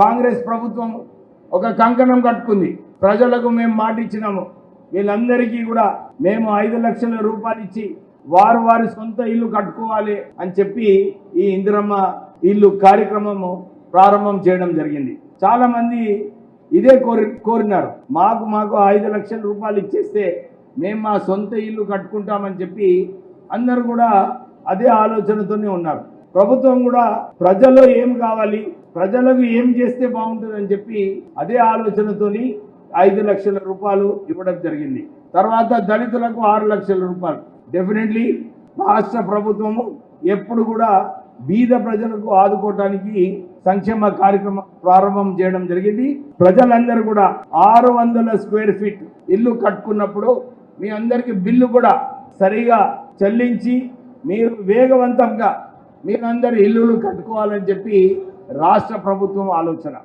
కాంగ్రెస్ ప్రభుత్వం ఒక కంకణం కట్టుకుంది. ప్రజలకు మేము మాట ఇచ్చినాము. వీళ్ళందరికీ కూడా మేము ఐదు లక్షల రూపాయలు ఇచ్చి వారు వారి సొంత ఇల్లు కట్టుకోవాలి అని చెప్పి ఈ ఇందిరమ్మ ఇల్లు కార్యక్రమము ప్రారంభం చేయడం జరిగింది. చాలా మంది ఇదే కోరి కోరినారు. మాకు మాకు ఐదు లక్షల రూపాయలు ఇచ్చేస్తే మేము మా సొంత ఇల్లు కట్టుకుంటామని చెప్పి అందరు కూడా అదే ఆలోచనతోనే ఉన్నారు. ప్రభుత్వం కూడా ప్రజల్లో ఏం కావాలి ప్రజలకు ఏం చేస్తే బాగుంటుందని చెప్పి అదే ఆలోచనతోని ఐదు లక్షల రూపాయలు ఇవ్వడం జరిగింది. తర్వాత దళితులకు ఆరు లక్షల రూపాయలు. డెఫినెట్లీ రాష్ట్ర ప్రభుత్వము ఎప్పుడు కూడా బీద ప్రజలకు ఆదుకోవటానికి సంక్షేమ కార్యక్రమం ప్రారంభం చేయడం జరిగింది. ప్రజలందరూ కూడా ఆరు వందల స్క్వేర్ ఫీట్ ఇల్లు కట్టుకున్నప్పుడు మీ అందరికి బిల్లు కూడా సరిగా చెల్లించి మీరు వేగవంతంగా మీరందరు ఇల్లులు కట్టుకోవాలని చెప్పి రాష్ట్ర ప్రభుత్వం ఆలోచన.